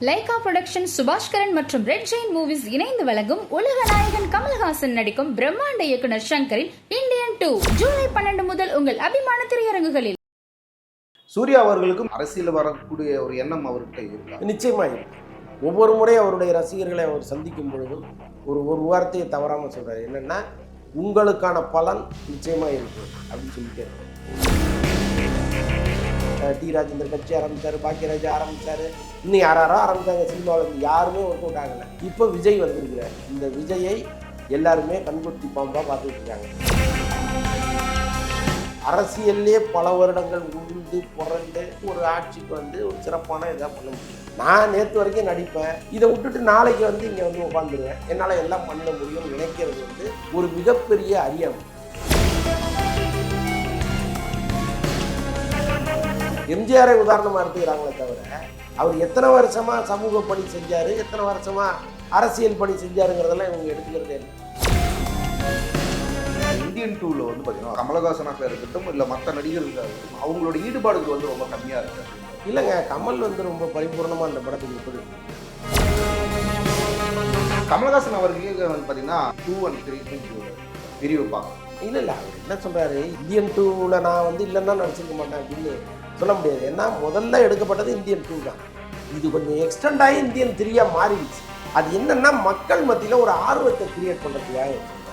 Lyca production Subaskaran மற்றும் red Jain movies இணைந்து வழங்கும் உலக நாயகன் கமல்ஹாசன் நடிக்கும் பிரம்மாண்ட இயக்குனர் சங்கரின் இந்தியன் டூ ஜூலை பன்னெண்டு முதல் உங்கள் அபிமான திரையரங்குகளில். சூர்யா அவர்களுக்கும் அரசியல் வரக்கூடிய ஒரு எண்ணம் அவர்கிட்ட இருக்கா? நிச்சயமாக இருக்கு. ஒவ்வொரு முறை அவருடைய ரசிகர்களை அவர் சந்திக்கும் பொழுதும் ஒரு ஒரு வார்த்தையை தவறாமல் சொல்றாரு. என்னன்னா உங்களுக்கான பலன் நிச்சயமாக இருக்கு அப்படின்னு சொல்லிட்டே டி ராஜேந்தர் கட்சி ஆரம்பித்தார் பாக்கியராஜா ஆரம்பித்தார் இன்னும் யாராரோ ஆரம்பித்தாங்க சினிமாவில் யாருமே ஒர்க் அவுட் ஆகலை. இப்போ விஜய் வந்திருக்கிறார். இந்த விஜயை எல்லாருமே கண்கொட்டி பாம்பாக பார்த்துட்டு இருக்காங்க. அரசியல்லே பல வருடங்கள் உருந்து புரண்டு ஒரு ஆட்சிக்கு வந்து ஒரு சிறப்பான இதாக பண்ண முடியும். நான் நேற்று வரைக்கும் நடிப்பேன். இதை விட்டுட்டு நாளைக்கு வந்து இங்கே வந்து உட்காந்துருவேன். என்னால் எல்லாம் பண்ண முடியும்னு நினைக்கிறது வந்து ஒரு மிகப்பெரிய அறியாமை எம்ஜிஆரை உதாரணமாக எடுத்துக்கிறாங்களே தவிர அவர் எத்தனை வருஷமா சமூக பணி செஞ்சாரு எத்தனை வருஷமா அரசியல் பணி செஞ்சாருங்கிறதெல்லாம் இவங்க எடுத்துக்கிறதே இல்லை. இந்தியன் டூல வந்து பார்த்தீங்கன்னா கமலஹாசனாக இருக்கட்டும் இல்லை மற்ற நடிகர்களாக இருக்கட்டும் அவங்களோட ஈடுபாடுகள் வந்து ரொம்ப கம்மியாக இருக்கு. இல்லைங்க கமல் வந்து ரொம்ப பரிபூர்ணமாக அந்த படத்துக்கு எப்படி கமலஹாசன் அவர்களுக்கு வந்து பார்த்தீங்கன்னா டூ அண்ட் த்ரீ பிரிவு வைப்பாங்க இல்லை இல்லை அவர் என்ன சொல்கிறாரு இந்தியன் டூவில் நான் வந்து இல்லைன்னா நடிச்சிருக்க மாட்டேன் அப்படின்னு சொல்ல முடியாது. ஏன்னா முதல்ல எடுக்கப்பட்டது இந்தியன் டூ தான். இது கொஞ்சம் எக்ஸ்டெண்ட் ஆகி இந்தியன் த்ரீயாக மாறிடுச்சு. அது என்னன்னா மக்கள் மத்தியில் ஒரு ஆர்வத்தை கிரியேட் பண்ணுறதுக்காக சொல்றாரு.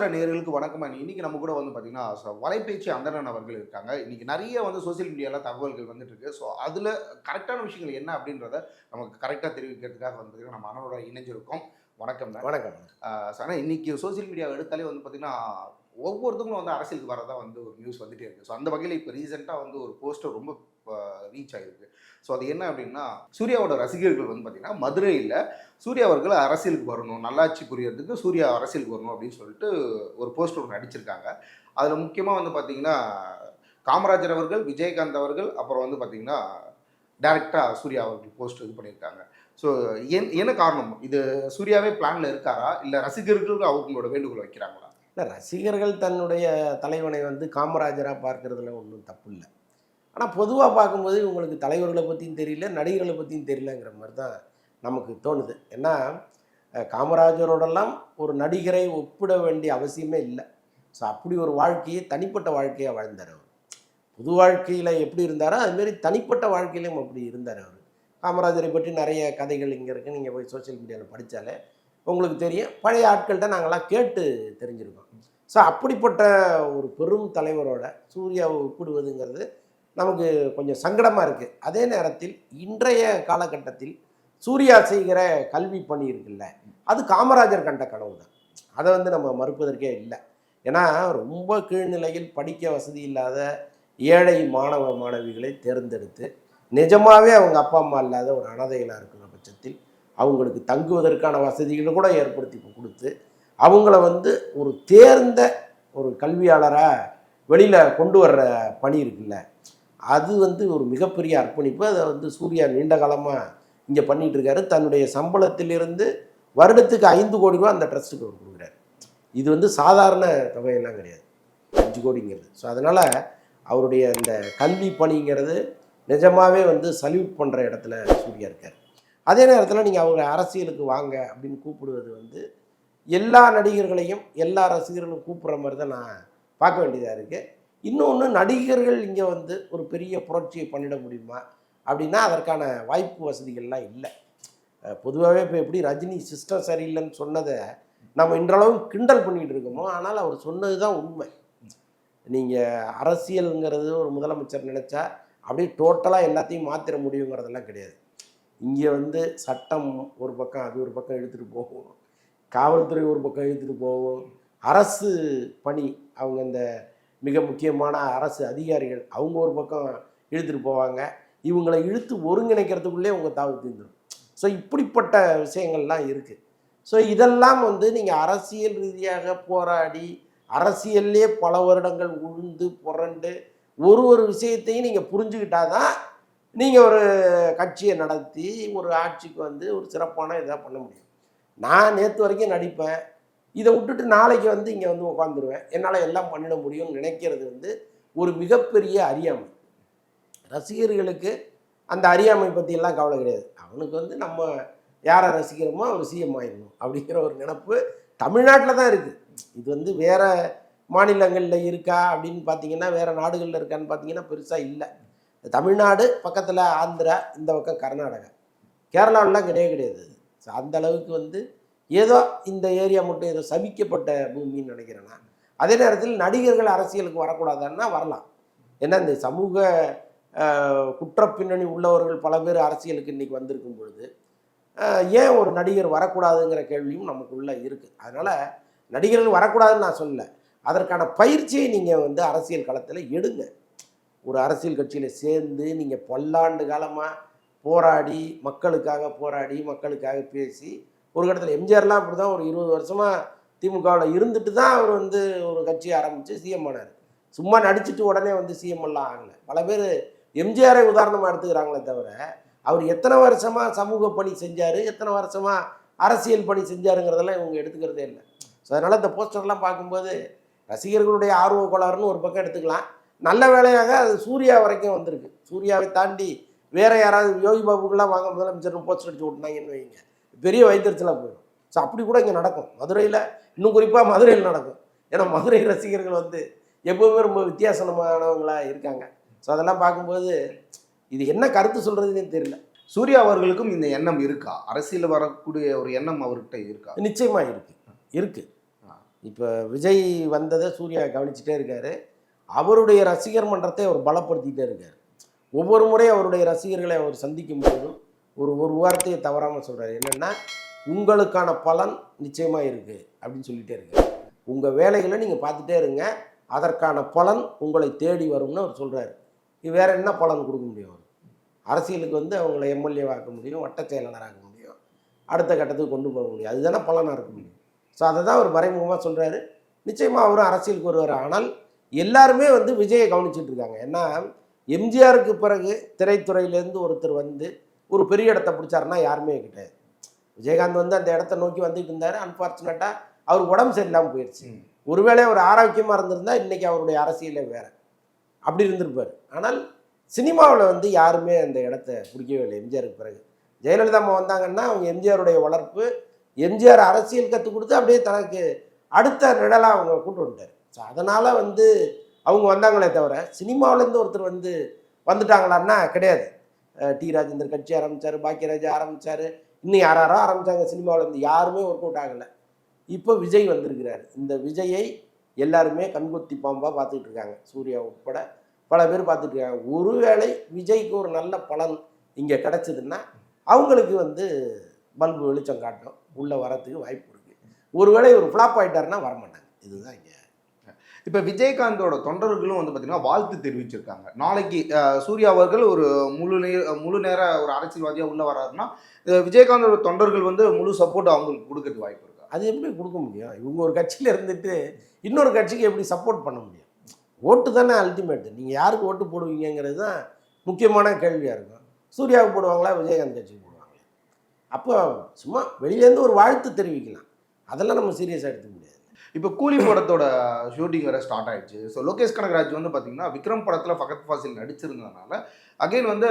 நேர்களுக்கு வணக்கம். இன்னைக்கு நம்ம கூட வந்து பார்த்தீங்கன்னா ச- வலைபேச்சு அந்தணன் அவர்கள் இருக்காங்க. இன்னைக்கு நிறைய வந்து சோஷியல் மீடியாவில் தகவல்கள் வந்துட்டு இருக்கு. ஸோ அதில் கரெக்டான விஷயங்கள் என்ன அப்படின்றத நமக்கு கரெக்டாக தெரிவிக்கிறதுக்காக வந்து நம்ம அண்ணனோட இணைஞ்சிருக்கோம். வணக்கம் வணக்கம். ஆனால் இன்னைக்கு சோஷியல் மீடியா எடுத்தாலே வந்து பார்த்தீங்கன்னா ஒவ்வொருத்தவங்களும் வந்து அரசியலுக்கு வரதா வந்து ஒரு நியூஸ் வந்துட்டே இருக்கு. ஸோ அந்த வகையில் இப்போ ரீசெண்டாக வந்து ஒரு போஸ்டர் ரொம்ப ரீச் ஆகிருக்கு ஸோ அது என்ன அப்படின்னா சூர்யாவோட ரசிகர்கள் வந்து பார்த்தீங்கன்னா மதுரையில் சூர்யா அவர்கள் அரசியலுக்கு வரணும் நல்லாட்சி புரியறதுக்கு சூர்யா அரசியலுக்கு வரணும் அப்படின்னு சொல்லிட்டு ஒரு போஸ்டர் ஒன்று நடிச்சிருக்காங்க. அதில் முக்கியமாக வந்து பார்த்தீங்கன்னா காமராஜர் அவர்கள் விஜயகாந்த் அவர்கள் அப்புறம் வந்து பார்த்தீங்கன்னா டேரெக்டாக சூர்யா அவர்கள் போஸ்ட் இது பண்ணியிருக்காங்க. ஸோ என்ன காரணம்? இது சூர்யாவே பிளானில் இருக்காரா? இல்லை ரசிகர்கள் அவங்களோட வேண்டுகோள் வைக்கிறாங்களா? இல்லை ரசிகர்கள் தன்னுடைய தலைவனை வந்து காமராஜராக பார்க்கறதுல ஒன்றும் தப்பு இல்லை ஆனால் பொதுவாக பார்க்கும்போது உங்களுக்கு தலைவர்களை பற்றியும் தெரியல நடிகர்களை பற்றியும் தெரியலங்கிற மாதிரி தான் நமக்கு தோணுது. ஏன்னா காமராஜரோடெல்லாம் ஒரு நடிகரை ஒப்பிட வேண்டிய அவசியமே இல்லை. ஸோ அப்படி ஒரு வாழ்க்கையை தனிப்பட்ட வாழ்க்கையாக வாழ்ந்தார் அவர். பொது வாழ்க்கையில் எப்படி இருந்தாரோ அதுமாரி தனிப்பட்ட வாழ்க்கையிலையும் அப்படி இருந்தார் அவர். காமராஜரை பற்றி நிறைய கதைகள் இங்கே இருக்குது நீங்கள் போய் சோஷியல் மீடியாவில் படித்தாலே உங்களுக்கு தெரியும். பழைய ஆட்கள்கிட்ட நாங்கள்லாம் கேட்டு தெரிஞ்சிருக்கோம். ஸோ அப்படிப்பட்ட ஒரு பெரும் தலைவரோட சூர்யாவை ஒப்பிடுவதுங்கிறது நமக்கு கொஞ்சம் சங்கடமாக இருக்குது அதே நேரத்தில் இன்றைய காலகட்டத்தில் சூர்யா செய்கிற கல்வி பணி இருக்குல்ல அது காமராஜர் கண்ட கனவு தான். அதை வந்து நம்ம மறுப்பதற்கே இல்லை. ஏன்னா ரொம்ப கீழ்நிலையில் படிக்க வசதி இல்லாத ஏழை மாணவ மாணவிகளை தேர்ந்தெடுத்து நிஜமாகவே அவங்க அப்பா அம்மா இல்லாத ஒரு அனாதைகளாக இருக்கிற பட்சத்தில் அவங்களுக்கு தங்குவதற்கான வசதிகளை கூட ஏற்படுத்தி கொடுத்து அவங்கள வந்து ஒரு தேர்ந்த ஒரு கல்வியாளராக வெளியில் கொண்டு வர்ற பணி இருக்குல்ல அது வந்து ஒரு மிகப்பெரிய அர்ப்பணிப்பு. அதை வந்து சூர்யா நீண்ட காலமாக இங்கே பண்ணிகிட்டு இருக்காரு. தன்னுடைய சம்பளத்திலிருந்து வருடத்துக்கு ஐந்து கோடி ரூபா அந்த ட்ரஸ்ட்டுக்கு அவர் கொடுக்குறாரு. இது வந்து சாதாரண தொகையெல்லாம் கிடையாது. அஞ்சு கோடிங்கிறது. ஸோ அதனால் அவருடைய அந்த கல்வி பணிங்கிறது நிஜமாகவே வந்து சல்யூட் பண்ணுற இடத்துல சூர்யா இருக்கார். அதே நேரத்தில் நீங்கள் அவங்க அரசியலுக்கு வாங்க அப்படின்னு கூப்பிடுவது வந்து எல்லா நடிகர்களையும் எல்லா ரசிகர்களும் கூப்பிட்ற மாதிரி தான் நான் பார்க்க வேண்டியதாக இருக்குது இன்னொன்று நடிகர்கள் இங்கே வந்து ஒரு பெரிய புரட்சியை பண்ணிட முடியுமா அப்படின்னா அதற்கான வாய்ப்பு வசதிகள்லாம் இல்லை. பொதுவாகவே இப்போ எப்படி ரஜினி சிஸ்டம் சரியில்லைன்னு சொன்னதை நம்ம இன்றளவும் கிண்டல் பண்ணிகிட்டு இருக்கோமோ ஆனால் அவர் சொன்னது தான் உண்மை. நீங்கள் அரசியலுங்கிறது ஒரு முதலமைச்சர் நினச்சா அப்படியே டோட்டலாக எல்லாத்தையும் மாற்றிட முடியுங்கிறதெல்லாம் கிடையாது. இங்கே வந்து சட்டம் ஒரு பக்கம் அது ஒரு பக்கம் எடுத்துகிட்டு போகும். காவல்துறை ஒரு பக்கம் இழுத்துட்டு போகும். அரசு பணி அவங்க இந்த மிக முக்கியமான அரசு அதிகாரிகள் அவங்க ஒரு பக்கம் இழுத்துட்டு போவாங்க. இவங்களை இழுத்து ஒருங்கிணைக்கிறதுக்குள்ளே உங்கள் தாவு தீர்ந்துடும் ஸோ இப்படிப்பட்ட விஷயங்கள்லாம் இருக்குது ஸோ இதெல்லாம் வந்து நீங்கள் அரசியல் ரீதியாக போராடி அரசியல்லே பல வருடங்கள் உழுந்து புரண்டு ஒரு ஒரு விஷயத்தையும் நீங்கள் புரிஞ்சுக்கிட்டாதான் நீங்கள் ஒரு கட்சியை நடத்தி ஒரு ஆட்சிக்கு வந்து ஒரு சிறப்பான இதாக பண்ண முடியும். நான் நேற்று வரைக்கும் நடிப்பேன். இதை விட்டுட்டு நாளைக்கு வந்து இங்கே வந்து உட்காந்துருவேன் என்னால் எல்லாம் பண்ணிட முடியும்னு நினைக்கிறது வந்து ஒரு மிகப்பெரிய அறியாமை. ரசிகர்களுக்கு அந்த அறியாமை பற்றியெல்லாம் கவலை கிடையாது. அவனுக்கு வந்து நம்ம யாரை ரசிக்கிறோமோ அவர் சிஎம் ஆயிடணும் அப்படிங்கிற ஒரு நினப்பு தமிழ்நாட்டில் தான் இருக்குது இது வந்து வேறு மாநிலங்களில் இருக்கா அப்படின்னு பார்த்தீங்கன்னா வேறு நாடுகளில் இருக்கான்னு பார்த்தீங்கன்னா பெருசாக இல்லை. தமிழ்நாடு பக்கத்தில் ஆந்திரா இந்த பக்கம் கர்நாடகா. கேரளாவிலாம் கிடையவே கிடையாது. ஸோ அந்த அளவுக்கு வந்து ஏதோ இந்த ஏரியா மட்டும் ஏதோ சபிக்கப்பட்ட பூமின்னு நினைக்கிறேன்னா அதே நேரத்தில் நடிகர்கள் அரசியலுக்கு வரக்கூடாதுன்னா வரலாம். ஏன்னா இந்த சமூக குற்ற பின்னணி உள்ளவர்கள் பல பேர் அரசியலுக்கு இன்னைக்கு வந்திருக்கும் பொழுது ஏன் ஒரு நடிகர் வரக்கூடாதுங்கிற கேள்வியும் நமக்குள்ளே இருக்குது அதனால் நடிகர்கள் வரக்கூடாதுன்னு நான் சொல்லலை. அதற்கான பயிற்சியை நீங்கள் வந்து அரசியல் களத்தில் எடுங்க. ஒரு அரசியல் கட்சியில் சேர்ந்து நீங்கள் பல்லாண்டு காலமாக போராடி மக்களுக்காக போராடி மக்களுக்காக பேசி ஒரு கட்டத்தில் எம்ஜிஆர்லாம் அப்படி தான் ஒரு இருபது வருஷமாக திமுகவில் இருந்துட்டு தான் அவர் வந்து ஒரு கட்சி ஆரம்பித்து சிஎம் ஆனார். சும்மா நடிச்சுட்டு உடனே வந்து சிஎம் எல்லாம் ஆகலை. பல பேர் எம்ஜிஆரை உதாரணமாக எடுத்துக்கிறாங்களே தவிர அவர் எத்தனை வருஷமாக சமூக பணி செஞ்சார் எத்தனை வருஷமாக அரசியல் பணி செஞ்சாருங்கிறதெல்லாம் இவங்க எடுத்துக்கிறதே இல்லை. ஸோ அதனால் இந்த போஸ்டர்லாம் பார்க்கும்போது ரசிகர்களுடைய ஆர்வ கோளாறுன்னு ஒரு பக்கம் எடுத்துக்கலாம். நல்ல வேலையாக அது சூர்யா வரைக்கும் வந்திருக்கு. சூர்யாவை தாண்டி வேற யாராவது யோகி பாபுக்கெல்லாம் வாங்க முதலமைச்சர் போஸ்டர் அடிச்சு விட்டுனாங்கன்னு வைங்க. பெரிய வைத்தறிச்சலாக போயிடும். ஸோ அப்படி கூட இங்கே நடக்கும். மதுரையில் இன்னும் குறிப்பாக மதுரையில் நடக்கும். ஏன்னா மதுரை ரசிகர்கள் வந்து எப்பவுமே ரொம்ப வித்தியாசமானவங்களா இருக்காங்க. ஸோ அதெல்லாம் பார்க்கும்போது இது என்ன கருத்து சொல்கிறதுனே தெரியல. சூர்யா அவர்களுக்கும் இந்த எண்ணம் இருக்கா? அரசியல் வரக்கூடிய ஒரு எண்ணம் அவர்கிட்ட இருக்கா? நிச்சயமாக இருக்கு. இருக்கு. ஆ. இப்போ விஜய் வந்ததை சூர்யா கவனிச்சுட்டே இருக்காரு. அவருடைய ரசிகர் மன்றத்தை அவர் பலப்படுத்திக்கிட்டே இருக்கார். ஒவ்வொரு முறை அவருடைய ரசிகர்களை அவர் சந்திக்கும் போதும் ஒரு ஒரு வார்த்தையை தவறாமல் சொல்கிறார் என்னென்னா உங்களுக்கான பலன் நிச்சயமாக இருக்குது அப்படின்னு சொல்லிட்டே இருக்கார். உங்கள் வேலைகளை நீங்கள் பார்த்துட்டே இருங்க. அதற்கான பலன் உங்களை தேடி வரும்னு அவர் சொல்கிறாரு இது வேறு என்ன பலன் கொடுக்க முடியும் அவர் அரசியலுக்கு வந்து அவங்கள எம்எல்ஏ ஆக்க முடியும் வட்ட செயலாளராக முடியும் அடுத்த கட்டத்துக்கு கொண்டு போக முடியும். அதுதானே பலனாக இருக்க முடியும்? ஸோ அதை தான் அவர் மறைமுகமாக சொல்கிறாரு நிச்சயமாக அவரும் அரசியலுக்கு வருவார். ஆனால் எல்லாருமே வந்து விஜயை கவனிச்சிட்டு இருக்காங்க. ஏன்னா எம்ஜிஆருக்கு பிறகு திரைத்துறையிலேருந்து ஒருத்தர் வந்து ஒரு பெரிய இடத்த பிடிச்சாருன்னா யாருமே கிடையாது விஜயகாந்த் வந்து அந்த இடத்த நோக்கி வந்துட்டு இருந்தார். அன்ஃபார்ச்சுனேட்டாக அவர் உடம்பு சரியில்லாமல் போயிடுச்சு. ஒருவேளை அவர் ஆரோக்கியமாக இருந்திருந்தா இன்னைக்கு அவருடைய அரசியலே வேற. அப்படி இருந்திருப்பார். ஆனால் சினிமாவில் வந்து யாருமே அந்த இடத்த பிடிக்கவே இல்லை. எம்ஜிஆருக்கு பிறகு. ஜெயலலிதா அம்மா வந்தாங்கன்னா அவங்க எம்ஜிஆருடைய வளர்ப்பு எம்ஜிஆர் அரசியல் கற்றுக் கொடுத்து அப்படியே தனக்கு அடுத்த நிழலாக அவங்க கூட்டு வந்துட்டார். ஸோ அதனால் வந்து அவங்க வந்தாங்களே தவிர சினிமாவிலேருந்து ஒருத்தர் வந்து வந்துட்டாங்களான்னா கிடையாது. டி ராஜேந்தர் கட்சி ஆரம்பித்தார் பாக்கியராஜ் ஆரம்பித்தார் இன்னும் யார் யாரோ ஆரம்பித்தாங்க சினிமாவிலேருந்து. யாருமே ஒர்க் அவுட் ஆகலை. இப்போ விஜய் வந்திருக்கிறார். இந்த விஜயை எல்லாருமே கண்கொத்தி பாம்பாக பார்த்துட்டு இருக்காங்க. சூர்யா உட்பட பல பேர் பார்த்துட்டு இருக்காங்க. ஒருவேளை விஜய்க்கு ஒரு நல்ல பலன் இங்கே கிடச்சிதுன்னா அவங்களுக்கு வந்து பல்பு வெளிச்சம் காட்டும். உள்ளே வரத்துக்கு வாய்ப்பு இருக்குது ஒருவேளை ஒரு ஃப்ளாப் ஆயிட்டாருன்னா வரமாட்டாங்க. இதுதான் இங்கே. இப்போ விஜயகாந்தோட தொண்டர்களும் வந்து பார்த்தீங்கன்னா வாழ்த்து தெரிவிச்சிருக்காங்க. நாளைக்கு சூர்யா அவர்கள் ஒரு முழு நே முழு நேர ஒரு அரசியல்வாதியாக உள்ள வராருன்னா விஜயகாந்தோட தொண்டர்கள் வந்து முழு சப்போர்ட் அவங்களுக்கு கொடுக்கறதுக்கு வாய்ப்பு இருக்கா. அது எப்படி கொடுக்க முடியும்? இவங்க ஒரு கட்சியில் இருந்துட்டு இன்னொரு கட்சிக்கு எப்படி சப்போர்ட் பண்ண முடியும்? ஓட்டு தானே அல்டிமேட் நீங்கள் யாருக்கு ஓட்டு போடுவீங்கங்கிறது தான் முக்கியமான கேள்வியாக இருக்கும். சூர்யாவுக்கு போடுவாங்களா? விஜயகாந்த் கட்சிக்கு அப்போ சும்மா வெளியிலேருந்து ஒரு வாழ்த்து தெரிவிக்கலாம். அதெல்லாம் நம்ம சீரியஸாக எடுத்துக்க முடியாது. இப்போ கூலி படத்தோட ஷூட்டிங் வேற ஸ்டார்ட் ஆயிடுச்சு. ஸோ லோகேஷ் கனகராஜ் வந்து பார்த்தீங்கன்னா விக்ரம் படத்தில் ஃபகத் ஃபாசில் நடிச்சிருந்ததுனால அகைன் வந்து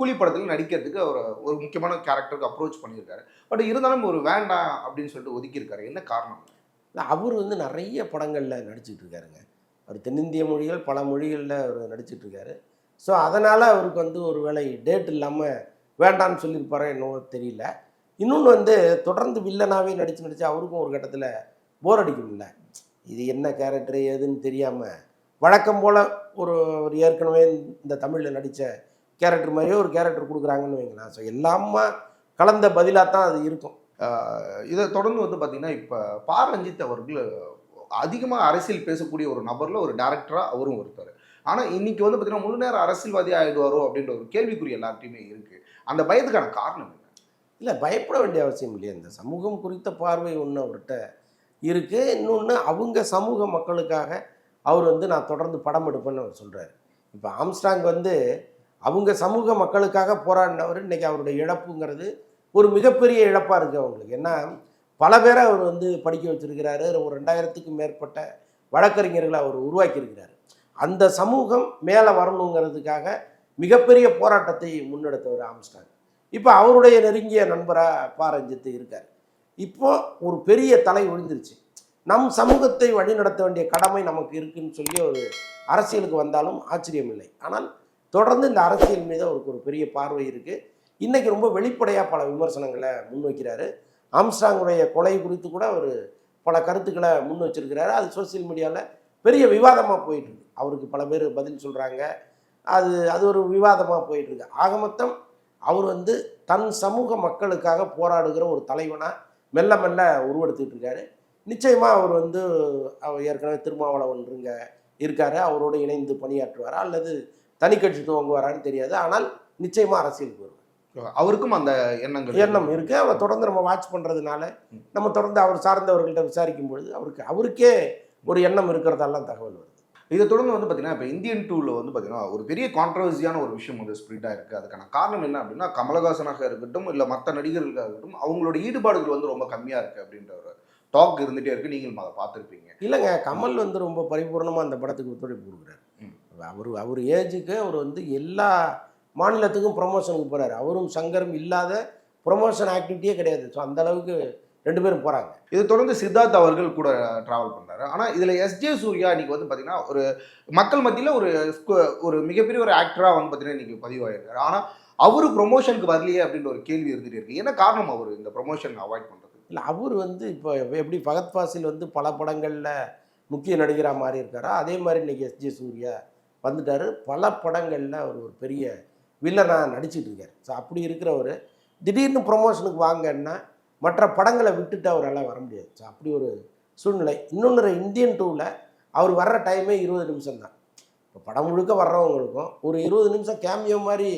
கூலி படத்தில் நடிக்கிறதுக்கு அவர் ஒரு முக்கியமான கேரக்டருக்கு அப்ரோச் பண்ணியிருக்காரு. பட் இருந்தாலும் ஒரு வேண்டாம் அப்படின்னு சொல்லிட்டு ஒதுக்கியிருக்காரு. என்ன காரணம்? அவர் வந்து நிறைய படங்களில் நடிச்சிட்டு இருக்காருங்க அவர் தென்னிந்திய மொழிகள் பல மொழிகளில் அவர் நடிச்சிட்டு இருக்காரு ஸோ அதனால் அவருக்கு வந்து ஒரு வேளை டேட் இல்லாமல் வேண்டான்னு சொல்லியிருப்பாரோ என்னவோ தெரியல. இன்னொன்று வந்து தொடர்ந்து வில்லனாகவே நடித்து நடித்து அவருக்கும் ஒரு கட்டத்தில் போர் அடிக்கும்ல. இது என்ன கேரக்டர் ஏதுன்னு தெரியாமல் வழக்கம் போல் ஒரு ஒரு ஏற்கனவே இந்த தமிழில் நடித்த கேரக்டர் மாதிரியே ஒரு கேரக்டர் கொடுக்குறாங்கன்னு வைங்களேன். ஸோ எல்லாமா கலந்த பதிலாக தான் அது இருக்கும். இதை தொடர்ந்து வந்து பார்த்திங்கன்னா இப்போ பா ரஞ்சித் அவர்கள் அதிகமாக அரசியல் பேசக்கூடிய ஒரு நபரில் ஒரு டேரக்டராக அவரும் ஒருத்தர். ஆனால் இன்னைக்கு வந்து பார்த்தீங்கன்னா முழு நேரம் அரசியல்வாதி ஆகிடுவாரோ அப்படின்ற ஒரு கேள்விக்குறி எல்லார்ட்டையுமே இருக்குது அந்த பயத்துக்கான காரணம் என்ன? இல்லை பயப்பட வேண்டிய அவசியம் இல்லையா. இந்த சமூகம் குறித்த பார்வை ஒன்று அவர்கிட்ட இருக்குது இன்னொன்று அவங்க சமூக மக்களுக்காக அவர் வந்து நான் தொடர்ந்து படம் எடுப்பேன்னு அவர் சொல்கிறாரு இப்போ ஆம்ஸ்டாங் வந்து அவங்க சமூக மக்களுக்காக போராடினவர் இன்றைக்கி அவருடைய இழப்புங்கிறது ஒரு மிகப்பெரிய இழப்பாக இருக்குது அவங்களுக்கு. ஏன்னா பல பேரை அவர் வந்து படிக்க வச்சிருக்கிறாரு. ஒரு ரெண்டாயிரத்துக்கும் மேற்பட்ட வழக்கறிஞர்களை அவர் உருவாக்கியிருக்கிறார். அந்த சமூகம் மேலே வரணுங்கிறதுக்காக மிகப்பெரிய போராட்டத்தை முன்னெடுத்தவர் ஆம்ஸ்டாங். இப்போ அவருடைய நெருங்கிய நண்பராக பாரஞ்சித்து இருக்கார். இப்போ ஒரு பெரிய தலை விழுந்துருச்சு நம் சமூகத்தை வழிநடத்த வேண்டிய கடமை நமக்கு இருக்குன்னு சொல்லி ஒரு அரசியலுக்கு வந்தாலும் ஆச்சரியம் இல்லை ஆனால் தொடர்ந்து இந்த அரசியல் மீது அவருக்கு ஒரு பெரிய பார்வை இருக்குது இன்றைக்கி ரொம்ப வெளிப்படையாக பல விமர்சனங்களை முன்வைக்கிறாரு. ஆம்ஸ்டாங்குடைய கொலை குறித்து கூட அவர் பல கருத்துக்களை முன் வச்சிருக்கிறாரு அது சோசியல் மீடியாவில் பெரிய விவாதமாக போயிட்டுருக்கு அவருக்கு பல பேர் பதில் சொல்கிறாங்க அது அது ஒரு விவாதமாக போயிட்டுருக்கு ஆக மொத்தம் அவர் வந்து தன் சமூக மக்களுக்காக போராடுகிற ஒரு தலைவனாக மெல்ல மெல்ல உருவெடுத்துட்டு இருக்காரு. நிச்சயமாக அவர் வந்து அவர் ஏற்கனவே திருமாவளவன் இருங்க இருக்காரு. அவரோடு இணைந்து பணியாற்றுவாரா அல்லது தனி கட்சி துவங்குவாரான்னு தெரியாது. ஆனால் நிச்சயமாக அரசியலுக்கு வருவார் அவருக்கும் அந்த எண்ணங்கள் எண்ணம் இருக்குது அவரை தொடர்ந்து நம்ம வாட்ச் பண்ணுறதுனால நம்ம தொடர்ந்து அவர் சார்ந்தவர்கள்ட்ட விசாரிக்கும் பொழுது அவருக்கு அவருக்கே ஒரு எண்ணம் இருக்கிறதெல்லாம் தகவல் வருது. இதை தொடர்ந்து வந்து பார்த்தீங்கன்னா இப்போ இந்தியன் டூவில் வந்து பார்த்தீங்கன்னா ஒரு பெரிய கான்ட்ரவர்சியான ஒரு விஷயம் வந்து ஸ்ப்ரிட்டாக இருக்குது அதுக்கான காரணம் என்ன அப்படின்னா கமலஹாசனாக இருக்கட்டும் இல்லை மற்ற நடிகர்களாக இருக்கட்டும் அவங்களோட ஈடுபாடுகள் வந்து ரொம்ப கம்மியாக இருக்குது அப்படின்ற ஒரு டாக் இருந்துகிட்டே இருக்குது நீங்களும் அதை பார்த்துருப்பீங்க. இல்லைங்க கமல் வந்து ரொம்ப பரிபூர்ணமாக அந்த படத்துக்கு ஒத்துழைப்பு கொடுக்குறாரு. அவர் அவர் ஏஜுக்கு அவர் வந்து எல்லா மாநிலத்துக்கும் ப்ரொமோஷனுக்கு போகிறாரு அவரும் சங்கரும் இல்லாத ப்ரொமோஷன் ஆக்டிவிட்டியே கிடையாது. ஸோ அந்த அளவுக்கு ரெண்டு பேரும் போகிறாங்க இதை தொடர்ந்து சித்தார்த் அவர்கள் கூட ட்ராவல் பண்ணாரு. ஆனால் இதில் எஸ்ஜே சூர்யா இன்னைக்கு வந்து பார்த்தீங்கன்னா ஒரு மக்கள் மத்தியில் ஒரு ஒரு மிகப்பெரிய ஒரு ஆக்டராக வந்து பார்த்தீங்கன்னா இன்னைக்கு பதிவாயிருக்காரு. ஆனால் அவரு ப்ரொமோஷனுக்கு வரலையே அப்படின்ற ஒரு கேள்வி இருந்துகிட்டே இருக்கு. என்ன காரணம் அவர் இந்த ப்ரொமோஷன் அவாய்ட் பண்ணுறது இல்லை அவர் வந்து இப்போ எப்படி ஃபகத் ஃபாசில் வந்து பல படங்களில் முக்கிய நடிகராக மாறி இருக்காரோ? அதே மாதிரி இன்னைக்கு எஸ்ஜே சூர்யா வந்துட்டார். பல படங்களில் அவர் ஒரு பெரிய வில்லனாக நடிச்சிட்டு இருக்கார். ஸோ அப்படி இருக்கிறவர் திடீர்னு ப்ரொமோஷனுக்கு வாங்கன்னா மற்ற படங்களை விட்டுட்டு அவரால் வர முடியாது. ஸோ அப்படி ஒரு சூழ்நிலை. இன்னொன்று இந்தியன் டூவில் அவர் வர்ற டைமே இருபது நிமிஷம் தான். இப்போ படம் முழுக்க வர்றவங்களுக்கும் ஒரு இருபது நிமிஷம் கேமியோ மாதிரி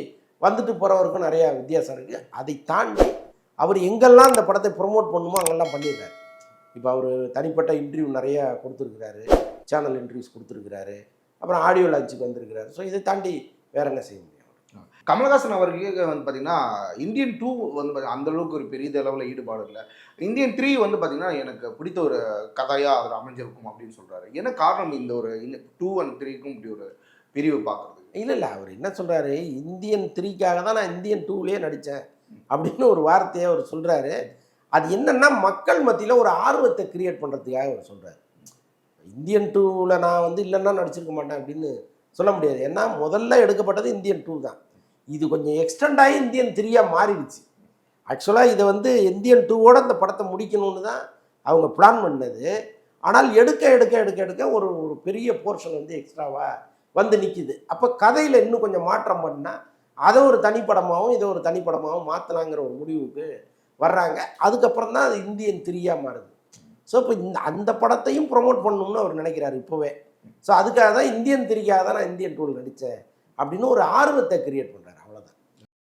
வந்துட்டு போகிறவருக்கும் நிறையா வித்தியாசம் இருக்குது அதை தாண்டி அவர் எங்கெல்லாம் அந்த படத்தை ப்ரொமோட் பண்ணுமோ அங்கெல்லாம் பண்ணியிருக்காரு இப்போ அவர் தனிப்பட்ட இன்டர்வியூ நிறையா கொடுத்துருக்கிறாரு. சேனல் இன்டர்வியூஸ் கொடுத்துருக்கிறாரு. அப்புறம் ஆடியோ லான்ச்சுக்கு வந்திருக்கிறாரு. ஸோ இதை தாண்டி வேற என்ன செய்ய முடியும்? கமல்ஹாசன் அவர்களுக்கு வந்து பார்த்தீங்கன்னா இந்தியன் டூ வந்து அந்த அளவுக்கு ஒரு பெரிய அளவில் ஈடுபாடு இல்லை. இந்தியன் த்ரீ வந்து பார்த்தீங்கன்னா எனக்கு பிடித்த ஒரு கதையாக அதில் அமைஞ்சிருக்கும் அப்படின்னு சொல்கிறாரு என்ன காரணம் இந்த ஒரு டூ அண்ட் த்ரீக்கும் இப்படி ஒரு பிரிவு பார்க்குறது இல்லை இல்லை. அவர் என்ன சொல்கிறாரு இந்தியன் த்ரீக்காக தான் நான் இந்தியன் டூலேயே நடித்தேன் அப்படின்னு ஒரு வார்த்தையை அவர் சொல்கிறாரு அது என்னென்னா மக்கள் மத்தியில் ஒரு ஆர்வத்தை கிரியேட் பண்ணுறதுக்காக அவர் சொல்கிறார் இந்தியன் டூவில் நான் வந்து இல்லைன்னா நடிச்சிருக்க மாட்டேன் அப்படின்னு சொல்ல முடியாது. ஏன்னா முதல்ல எடுக்கப்பட்டது இந்தியன் டூ தான். இது கொஞ்சம் எக்ஸ்டெண்ட் ஆகி இந்தியன் த்ரீயாக மாறிடுச்சு. ஆக்சுவலாக இதை வந்து இந்தியன் டூவோட இந்த படத்தை முடிக்கணும்னு தான் அவங்க பிளான் பண்ணது. ஆனால் எடுக்க எடுக்க எடுக்க எடுக்க ஒரு ஒரு பெரிய போர்ஷன் வந்து எக்ஸ்ட்ராவாக வந்து நிற்கிது அப்போ கதையில் இன்னும் கொஞ்சம் மாற்றம் பண்ணால் அதை ஒரு தனிப்படமாகவும் இதை ஒரு தனிப்படமாகவும் மாற்றலாங்கிற ஒரு முடிவுக்கு வர்றாங்க. அதுக்கப்புறம் தான் அது இந்தியன் த்ரீயாக மாறுது. ஸோ இப்போ இந்த அந்த படத்தையும் ப்ரொமோட் பண்ணணும்னு அவர் நினைக்கிறாரு இப்போவே. ஸோ அதுக்காக தான் இந்தியன் த்ரீக்காக தான் நான் இந்தியன் டூவில் நடித்தேன் அப்படின்னு ஒரு ஆர்வத்தை கிரியேட் பண்ணுறாரு